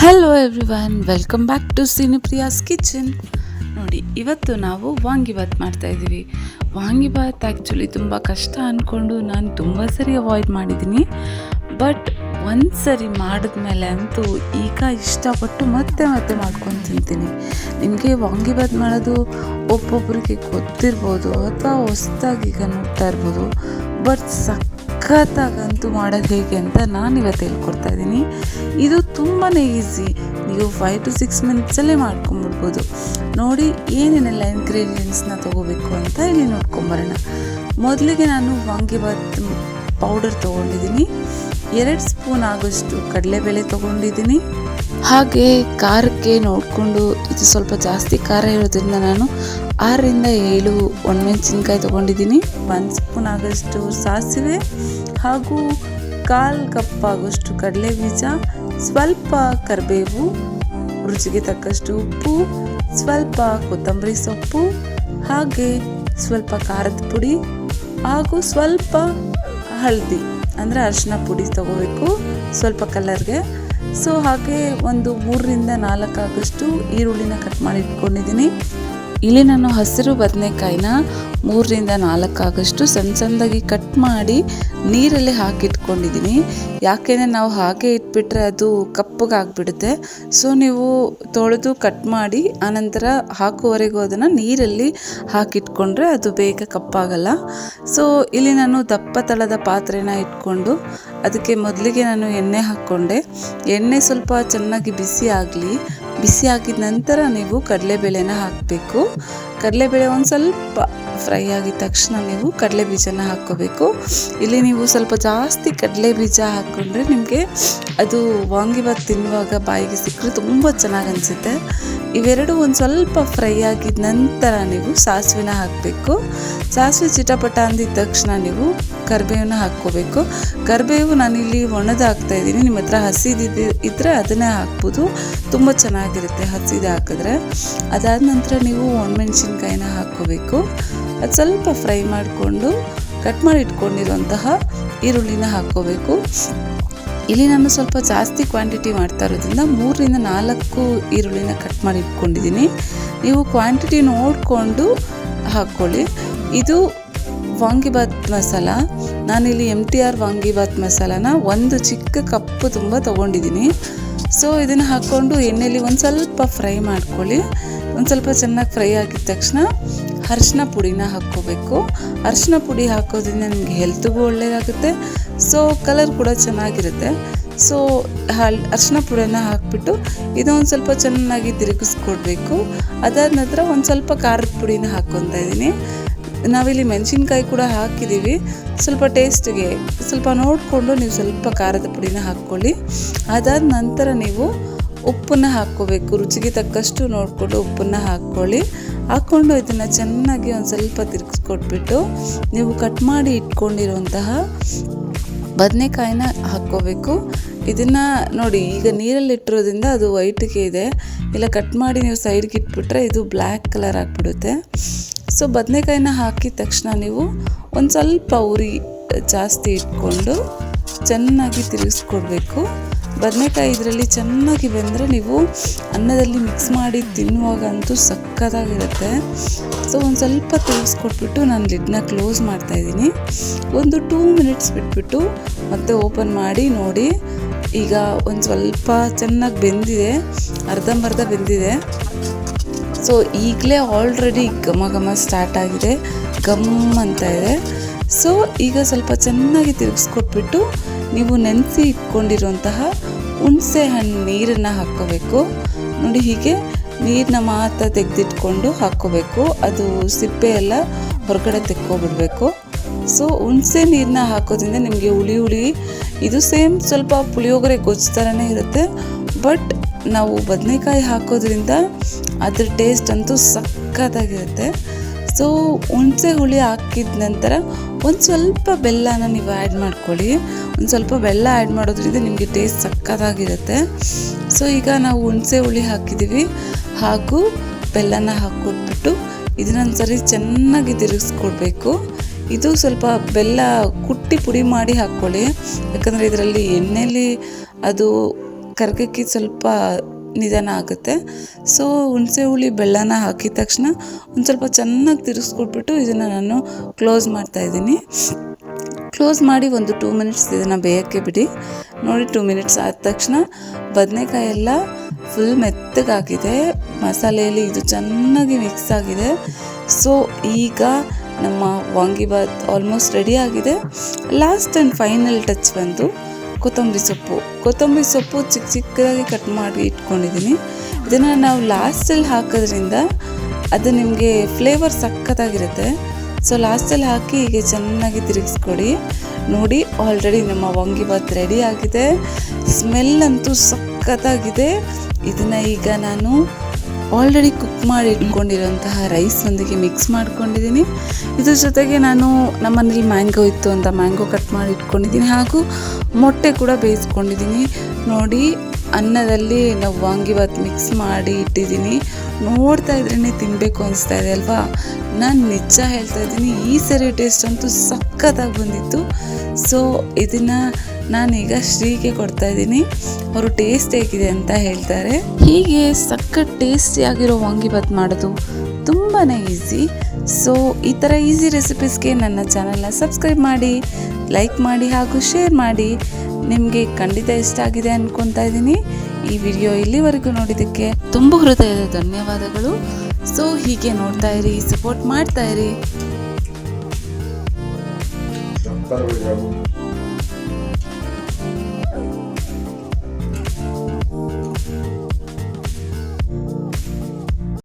Hello everyone welcome back to Cinipriya's kitchen ನೋಡಿ, ಇವತ್ತು ನಾವು ವಾಂಗಿಬಾತ್ ಮಾಡ್ತಾ ಇದ್ದೀವಿ. ವಾಂಗಿಬಾತ್ ಆ್ಯಕ್ಚುಲಿ ತುಂಬ ಕಷ್ಟ ಅಂದ್ಕೊಂಡು ನಾನು ತುಂಬ ಸರಿ ಅವಾಯ್ಡ್ ಮಾಡಿದ್ದೀನಿ. ಬಟ್ ಒಂದು ಸರಿ ಮಾಡಿದ್ಮೇಲೆ ಅಂತೂ ಈಗ ಇಷ್ಟಪಟ್ಟು ಮತ್ತೆ ಮತ್ತೆ ಮಾಡ್ಕೊಂಡು ತಿಂತೀನಿ. ನಿಮಗೆ ವಾಂಗಿಬಾತ್ ಮಾಡೋದು ಒಬ್ಬೊಬ್ಬರಿಗೆ ಗೊತ್ತಿರ್ಬೋದು ಅಥವಾ ಹೊಸ್ದಾಗಿ ಈಗ ನೋಡ್ತಾ ಇರ್ಬೋದು. ಬಟ್ ಸಖತ್ತಾಗಂತೂ ಮಾಡೋದು ಹೇಗೆ ಅಂತ ನಾನು ಇವತ್ತು ಹೇಳ್ಕೊಡ್ತಾ ಇದ್ದೀನಿ. ಇದು ತುಂಬಾ ಈಸಿ. ನೀವು ಫೈವ್ ಟು ಸಿಕ್ಸ್ ಮಿನಿಟ್ಸಲ್ಲೇ ಮಾಡ್ಕೊಂಬಿಡ್ಬೋದು. ನೋಡಿ ಏನೇನೆಲ್ಲ ಇಂಗ್ರೀಡಿಯೆಂಟ್ಸ್ನ ತೊಗೋಬೇಕು ಅಂತ ಇಲ್ಲಿ ನೋಡ್ಕೊಂಬರೋಣ. ಮೊದಲಿಗೆ ನಾನು ವಾಂಗಿಬಾತ್ ಪೌಡರ್ ತೊಗೊಂಡಿದ್ದೀನಿ. ಎರಡು ಸ್ಪೂನ್ ಆಗೋಷ್ಟು ಕಡಲೆಬೇಳೆ ತೊಗೊಂಡಿದ್ದೀನಿ. ಹಾಗೆ ಖಾರಕ್ಕೆ ನೋಡಿಕೊಂಡು ಇದು ಸ್ವಲ್ಪ ಜಾಸ್ತಿ ಖಾರ ಇರೋದ್ರಿಂದ ನಾನು ಆರರಿಂದ ಏಳು ಒಣಮೆಣಸಿನ್ಕಾಯಿ ತೊಗೊಂಡಿದ್ದೀನಿ. ಒಂದು ಸ್ಪೂನ್ ಆಗೋಷ್ಟು ಸಾಸಿವೆ ಹಾಗೂ ಕಾಲು ಕಪ್ ಆಗೋಷ್ಟು ಕಡಲೆ ಬೀಜ ಸ್ವಲ್ಪ ಕರಿಬೇವು, ರುಚಿಗೆ ತಕ್ಕಷ್ಟು ಉಪ್ಪು, ಸ್ವಲ್ಪ ಕೊತ್ತಂಬರಿ ಸೊಪ್ಪು, ಹಾಗೆ ಸ್ವಲ್ಪ ಖಾರದ ಪುಡಿ ಹಾಗೂ ಸ್ವಲ್ಪ ಹಳದಿ ಅಂದರೆ ಅರಿಶಿನ ಪುಡಿ ತಗೋಬೇಕು ಸ್ವಲ್ಪ ಕಲರ್ಗೆ. ಸೊ ಹಾಗೆ ಒಂದು ಮೂರರಿಂದ ನಾಲ್ಕು ಆಗೋಷ್ಟು ಈರುಳ್ಳಿನ ಕಟ್ ಮಾಡಿ ಇಟ್ಕೊಂಡಿದ್ದೀನಿ. ಇಲ್ಲಿ ನಾನು ಹಸಿರು ಬದನೆಕಾಯಿನ ಮೂರರಿಂದ ನಾಲ್ಕಾಗಷ್ಟು ಸಣ್ಣ ಸಣ್ಣದಾಗಿ ಕಟ್ ಮಾಡಿ ನೀರಲ್ಲಿ ಹಾಕಿಟ್ಕೊಂಡಿದ್ದೀನಿ. ಯಾಕೆಂದರೆ ನಾವು ಹಾಗೆ ಇಟ್ಬಿಟ್ರೆ ಅದು ಕಪ್ಪಗಾಗ್ಬಿಡುತ್ತೆ ಸೊ ನೀವು ತೊಳೆದು ಕಟ್ ಮಾಡಿ ಆನಂತರ ಹಾಕುವವರೆಗೂ ಅದನ್ನು ನೀರಲ್ಲಿ ಹಾಕಿಟ್ಕೊಂಡ್ರೆ ಅದು ಬೇಗ ಕಪ್ಪಾಗಲ್ಲ. ಸೊ ಇಲ್ಲಿ ನಾನು ದಪ್ಪ ತಳದ ಪಾತ್ರೆನ ಇಟ್ಕೊಂಡು ಅದಕ್ಕೆ ಮೊದಲಿಗೆ ನಾನು ಎಣ್ಣೆ ಹಾಕ್ಕೊಂಡೆ. ಎಣ್ಣೆ ಸ್ವಲ್ಪ ಚೆನ್ನಾಗಿ ಬಿಸಿ ಆಗಲಿ. ಬಿಸಿ ಹಾಕಿದ ನಂತರ ನೀವು ಕಡಲೆಬೇಳೆನ ಹಾಕಬೇಕು. ಕಡಲೆಬೇಳೆ ಒಂದು ಸ್ವಲ್ಪ ಫ್ರೈ ಆಗಿದ ತಕ್ಷಣ ನೀವು ಕಡಲೆ ಬೀಜನ ಹಾಕ್ಕೋಬೇಕು. ಇಲ್ಲಿ ನೀವು ಸ್ವಲ್ಪ ಜಾಸ್ತಿ ಕಡಲೆ ಬೀಜ ಹಾಕ್ಕೊಂಡ್ರೆ ನಿಮಗೆ ಅದು ವಾಂಗಿಬಾತ್ ತಿನ್ನುವಾಗ ಬಾಯಿಗೆ ಸಿಕ್ಕರೆ ತುಂಬ ಚೆನ್ನಾಗಿ ಅನಿಸುತ್ತೆ. ಇವೆರಡು ಒಂದು ಸ್ವಲ್ಪ ಫ್ರೈ ಆಗಿದ ನಂತರ ನೀವು ಸಾಸಿವೆನ ಹಾಕಬೇಕು. ಸಾಸಿವೆ ಚಿಟಪಟ ಅಂದಿದ ತಕ್ಷಣ ನೀವು ಕರಿಬೇವನ್ನ ಹಾಕ್ಕೋಬೇಕು. ಕರಿಬೇವು ನಾನಿಲ್ಲಿ ಒಣದ ಹಾಕ್ತಾ ಇದ್ದೀನಿ. ನಿಮ್ಮ ಹತ್ರ ಹಸಿದಿದ್ದು ಇದ್ದರೆ ಅದನ್ನೇ ಹಾಕ್ಬೋದು. ತುಂಬ ಚೆನ್ನಾಗಿರುತ್ತೆ ಹಸಿದು ಹಾಕಿದ್ರೆ. ಅದಾದ ನಂತರ ನೀವು ಒಣಮೆಣ್ಸಿನ್ಕಾಯಿನ ಹಾಕ್ಕೋಬೇಕು. ಅದು ಸ್ವಲ್ಪ ಫ್ರೈ ಮಾಡಿಕೊಂಡು ಕಟ್ ಮಾಡಿ ಇಟ್ಕೊಂಡಿರುವಂತಹ ಈರುಳ್ಳಿನ ಹಾಕ್ಕೋಬೇಕು. ಇಲ್ಲಿ ನಾನು ಸ್ವಲ್ಪ ಜಾಸ್ತಿ ಕ್ವಾಂಟಿಟಿ ಮಾಡ್ತಾ ಇರೋದ್ರಿಂದ ಮೂರರಿಂದ ನಾಲ್ಕು ಈರುಳ್ಳಿನ ಕಟ್ ಮಾಡಿ ಇಟ್ಕೊಂಡಿದ್ದೀನಿ. ನೀವು ಕ್ವಾಂಟಿಟಿ ನೋಡಿಕೊಂಡು ಹಾಕ್ಕೊಳ್ಳಿ. ಇದು ವಾಂಗಿಬಾತ್ ಮಸಾಲ. ನಾನಿಲ್ಲಿ ಎಂ ಟಿ ಆರ್ ವಾಂಗಿಬಾತ್ ಮಸಾಲಾನ ಒಂದು ಚಿಕ್ಕ ಕಪ್ಪು ತುಂಬ ತೊಗೊಂಡಿದ್ದೀನಿ. ಸೊ ಇದನ್ನು ಹಾಕ್ಕೊಂಡು ಎಣ್ಣೆಲಿ ಒಂದು ಸ್ವಲ್ಪ ಫ್ರೈ ಮಾಡ್ಕೊಳ್ಳಿ. ಒಂದು ಸ್ವಲ್ಪ ಚೆನ್ನಾಗಿ ಫ್ರೈ ಆಗಿದ ತಕ್ಷಣ ಅರಿಶಿನ ಪುಡಿನ ಹಾಕ್ಕೋಬೇಕು. ಅರಿಶಿನ ಪುಡಿ ಹಾಕೋದ್ರಿಂದ ನಿಮಗೆ ಹೆಲ್ತ್ಗೂ ಒಳ್ಳೆಯದಾಗುತ್ತೆ ಸೊ ಕಲರ್ ಕೂಡ ಚೆನ್ನಾಗಿರುತ್ತೆ. ಸೊ ಹಲ್, ಅರಿಶಿನ ಪುಡಿನ ಹಾಕ್ಬಿಟ್ಟು ಇದೊಂದು ಸ್ವಲ್ಪ ಚೆನ್ನಾಗಿ ತಿರುಗಿಸ್ಕೊಡ್ಬೇಕು. ಅದಾದ ನಂತರ ಒಂದು ಸ್ವಲ್ಪ ಖಾರದ ಪುಡಿನ ಹಾಕ್ಕೊತಾ ಇದ್ದೀನಿ ನಾವಿಲ್ಲಿ ಮೆಣಸಿನ್ಕಾಯಿ ಕೂಡ ಹಾಕಿದ್ದೀವಿ. ಸ್ವಲ್ಪ ಟೇಸ್ಟಿಗೆ ಸ್ವಲ್ಪ ನೋಡಿಕೊಂಡು ನೀವು ಸ್ವಲ್ಪ ಖಾರದ ಪುಡಿನ ಹಾಕ್ಕೊಳ್ಳಿ. ಅದಾದ ನಂತರ ನೀವು ಉಪ್ಪನ್ನು ಹಾಕ್ಕೋಬೇಕು. ರುಚಿಗೆ ತಕ್ಕಷ್ಟು ನೋಡಿಕೊಂಡು ಉಪ್ಪನ್ನು ಹಾಕ್ಕೊಳ್ಳಿ. ಹಾಕ್ಕೊಂಡು ಇದನ್ನು ಚೆನ್ನಾಗಿ ಒಂದು ಸ್ವಲ್ಪ ತಿರುಗಿಸ್ಕೊಟ್ಬಿಟ್ಟು ನೀವು ಕಟ್ ಮಾಡಿ ಇಟ್ಕೊಂಡಿರುವಂತಹ ಬದನೆಕಾಯಿನ ಹಾಕ್ಕೋಬೇಕು. ಇದನ್ನು ನೋಡಿ ಈಗ ನೀರಲ್ಲಿ ಇಟ್ಟಿರೋದ್ರಿಂದ ಅದು ವೈಟ್ಗೆ ಇದೆ. ಇಲ್ಲ ಕಟ್ ಮಾಡಿ ನೀವು ಸೈಡ್ಗೆ ಇಟ್ಬಿಟ್ರೆ ಇದು ಬ್ಲ್ಯಾಕ್ ಕಲರ್ ಆಗಿಬಿಡುತ್ತೆ. ಸೊ ಬದನೆಕಾಯಿನ ಹಾಕಿದ ತಕ್ಷಣ ನೀವು ಒಂದು ಸ್ವಲ್ಪ ಉರಿ ಜಾಸ್ತಿ ಇಟ್ಕೊಂಡು ಚೆನ್ನಾಗಿ ತಿರುಗಿಸ್ಕೊಡ್ಬೇಕು. ಬದನೆಕಾಯಿ ಇದರಲ್ಲಿ ಚೆನ್ನಾಗಿ ಬೆಂದರೆ ನೀವು ಅನ್ನದಲ್ಲಿ ಮಿಕ್ಸ್ ಮಾಡಿ ತಿನ್ನುವಾಗಂತೂ ಸಕ್ಕತ್ತಾಗಿರುತ್ತೆ. ಸೊ ಒಂದು ಸ್ವಲ್ಪ ತಿರುಗಿಸ್ಕೊಟ್ಬಿಟ್ಟು ನಾನು ಲಿಡ್ನ ಕ್ಲೋಸ್ ಮಾಡ್ತಾಯಿದ್ದೀನಿ ಒಂದು ಟೂ ಮಿನಿಟ್ಸ್ ಬಿಟ್ಬಿಟ್ಟು ಮತ್ತೆ ಓಪನ್ ಮಾಡಿ ನೋಡಿ. ಈಗ ಒಂದು ಸ್ವಲ್ಪ ಚೆನ್ನಾಗಿ ಬೆಂದಿದೆ, ಅರ್ಧಂಬರ್ಧ ಬೆಂದಿದೆ. ಸೊ ಈಗಲೇ ಆಲ್ರೆಡಿ ಘಮ ಘಮ ಸ್ಟಾರ್ಟ್ ಆಗಿದೆ. ಘಮ್ ಅಂತ ಇದೆ. ಸೊ ಈಗ ಸ್ವಲ್ಪ ಚೆನ್ನಾಗಿ ತಿರುಗಿಸ್ಕೊಟ್ಬಿಟ್ಟು ನೀವು ನೆನೆಸಿ ಇಟ್ಕೊಂಡಿರುವಂತಹ ಹುಣಸೆ ಹಣ್ಣು ನೀರನ್ನು ಹಾಕ್ಕೋಬೇಕು. ನೋಡಿ ಹೀಗೆ ನೀರನ್ನ ಮಾತ್ರ ತೆಗೆದಿಟ್ಕೊಂಡು ಹಾಕ್ಕೋಬೇಕು. ಅದು ಸಿಪ್ಪೆ ಎಲ್ಲ ಹೊರಗಡೆ ತೆಕ್ಕೊಬಿಡ್ಬೇಕು. ಸೊ ಹುಣಸೆ ನೀರನ್ನ ಹಾಕೋದ್ರಿಂದ ನಿಮಗೆ ಹುಳಿ ಹುಳಿ, ಇದು ಸೇಮ್ ಸ್ವಲ್ಪ ಪುಳಿಯೋಗರೆ ಗೊಜ್ಜು ಥರನೇ ಇರುತ್ತೆ. ಬಟ್ ನಾವು ಬದನೆಕಾಯಿ ಹಾಕೋದ್ರಿಂದ ಅದ್ರ ಟೇಸ್ಟ್ ಅಂತೂ ಸಖತ್ತಾಗಿರುತ್ತೆ ಸೊ ಹುಣಸೆ ಹುಳಿ ಹಾಕಿದ ನಂತರ ಒಂದು ಸ್ವಲ್ಪ ಬೆಲ್ಲನ ನೀವು ಆ್ಯಡ್ ಮಾಡ್ಕೊಳ್ಳಿ. ಒಂದು ಸ್ವಲ್ಪ ಬೆಲ್ಲ ಆ್ಯಡ್ ಮಾಡೋದ್ರಿಂದ ನಿಮಗೆ ಟೇಸ್ಟ್ ಸಕ್ಕತ್ತಾಗಿರುತ್ತೆ. ಸೊ ಈಗ ನಾವು ಹುಣಸೆ ಹುಳಿ ಹಾಕಿದ್ದೀವಿ ಹಾಗೂ ಬೆಲ್ಲನ ಹಾಕ್ಕೊಟ್ಬಿಟ್ಟು ಇದನ್ನೊಂದು ಸರಿ ಚೆನ್ನಾಗಿ ತಿರುಗಿಸ್ಕೊಡ್ಬೇಕು. ಇದು ಸ್ವಲ್ಪ ಬೆಲ್ಲ ಕುಟ್ಟಿ ಪುಡಿ ಮಾಡಿ ಹಾಕ್ಕೊಳ್ಳಿ. ಯಾಕಂದರೆ ಇದರಲ್ಲಿ ಎಣ್ಣೆಲಿ ಅದು ಕರ್ಗಕ್ಕೆ ಸ್ವಲ್ಪ ನಿಧಾನ ಆಗುತ್ತೆ. ಸೊ ಹುಣಸೆ ಹುಳಿ ಬೆಲ್ಲನ ಹಾಕಿದ ತಕ್ಷಣ ಒಂದು ಸ್ವಲ್ಪ ಚೆನ್ನಾಗಿ ತಿರುಗಿಸ್ಕೊಟ್ಬಿಟ್ಟು ಇದನ್ನು ನಾನು ಕ್ಲೋಸ್ ಮಾಡ್ತಾಯಿದ್ದೀನಿ ಕ್ಲೋಸ್ ಮಾಡಿ ಒಂದು ಟೂ ಮಿನಿಟ್ಸ್ ಇದನ್ನು ಬೇಯೋಕ್ಕೆ ಬಿಡಿ. ನೋಡಿ, ಟೂ ಮಿನಿಟ್ಸ್ ಆದ ತಕ್ಷಣ ಬದನೆಕಾಯಿ ಎಲ್ಲ ಫುಲ್ ಮೆತ್ತಗಾಗಿದೆ ಮಸಾಲೆಯಲ್ಲಿ ಇದು ಚೆನ್ನಾಗಿ ಮಿಕ್ಸ್ ಆಗಿದೆ. ಸೊ ಈಗ ನಮ್ಮ ವಾಂಗಿಬಾತ್ ಆಲ್ಮೋಸ್ಟ್ ರೆಡಿ ಆಗಿದೆ. ಲಾಸ್ಟ್ ಆ್ಯಂಡ್ ಫೈನಲ್ ಟಚ್ ಬಂದು ಕೊತ್ತಂಬರಿ ಸೊಪ್ಪು. ಕೊತ್ತಂಬರಿ ಸೊಪ್ಪು ಚಿಕ್ಕ ಚಿಕ್ಕದಾಗಿ ಕಟ್ ಮಾಡಿ ಇಟ್ಕೊಂಡಿದ್ದೀನಿ. ಇದನ್ನು ನಾವು ಲಾಸ್ಟಲ್ಲಿ ಹಾಕೋದ್ರಿಂದ ಅದು ನಿಮಗೆ ಫ್ಲೇವರ್ ಸಖತ್ತಾಗಿರುತ್ತೆ. ಸೊ ಲಾಸ್ಟಲ್ಲಿ ಹಾಕಿ ಹೀಗೆ ಚೆನ್ನಾಗಿ ತಿರುಗಿಸ್ಕೊಡಿ. ನೋಡಿ ಆಲ್ರೆಡಿ ನಮ್ಮ ವಾಂಗಿಬಾತ್ ರೆಡಿ ಆಗಿದೆ. ಸ್ಮೆಲ್ ಅಂತೂ ಸಖತ್ತಾಗಿದೆ. ಇದನ್ನು ಈಗ ನಾನು ಆಲ್ರೆಡಿ ಕುಕ್ ಮಾಡಿ ಇಟ್ಕೊಂಡಿರೋಂತಹ ರೈಸ್ನೊಂದಿಗೆ ಮಿಕ್ಸ್ ಮಾಡ್ಕೊಂಡಿದ್ದೀನಿ. ಇದ್ರ ಜೊತೆಗೆ ನಾನು ನಮ್ಮನೇಲಿ ಮ್ಯಾಂಗೋ ಇತ್ತು ಅಂತ ಮ್ಯಾಂಗೋ ಕಟ್ ಮಾಡಿ ಇಟ್ಕೊಂಡಿದ್ದೀನಿ. ಹಾಗೂ ಮೊಟ್ಟೆ ಕೂಡ ಬೇಯಿಸ್ಕೊಂಡಿದ್ದೀನಿ. ನೋಡಿ, ಅನ್ನದಲ್ಲಿ ನಾವು ವಾಂಗಿಬಾತ್ ಮಿಕ್ಸ್ ಮಾಡಿ ಇಟ್ಟಿದ್ದೀನಿ. ನೋಡ್ತಾ ಇದ್ರೇ ತಿನ್ನಬೇಕು ಅನಿಸ್ತಾ ಇದೆ ಅಲ್ವಾ? ನಾನು ನಿಜ ಹೇಳ್ತಾ ಇದ್ದೀನಿ, ಈ ಸರಿ ಟೇಸ್ಟ್ ಅಂತೂ ಸಖತ್ತಾಗಿ ಬಂದಿತ್ತು. ಸೊ ಇದನ್ನು ನಾನೀಗ ಶ್ರೀಗೆ ಕೊಡ್ತಾ ಇದ್ದೀನಿ. ಅವರು ಟೇಸ್ಟ್ ಹೇಗಿದೆ ಅಂತ ಹೇಳ್ತಾರೆ. ಹೀಗೆ ಸಖತ್ ಟೇಸ್ಟಿಯಾಗಿರೋ ವಾಂಗಿಬಾತ್ ಮಾಡೋದು ತುಂಬಾ ಈಸಿ ಸೊ ಈ ಥರ ಈಸಿ ರೆಸಿಪೀಸ್ಗೆ ನನ್ನ ಚಾನಲ್ನ ಸಬ್ಸ್ಕ್ರೈಬ್ ಮಾಡಿ ಲೈಕ್ ಮಾಡಿ ಹಾಗೂ ಶೇರ್ ಮಾಡಿ. ನಿಮಗೆ ಖಂಡಿತ ಇಷ್ಟ ಆಗಿದೆ ಅಂದ್ಕೊತಾ ಇದ್ದೀನಿ. ಈ ವಿಡಿಯೋ ಇಲ್ಲಿವರೆಗೂ ನೋಡಿದ್ದಕ್ಕೆ ತುಂಬ ಹೃದಯದ ಧನ್ಯವಾದಗಳು. ಸೊ ಹೀಗೆ ನೋಡ್ತಾ ಇರಿ ಸಪೋರ್ಟ್ ಮಾಡ್ತಾ ಇರಿ.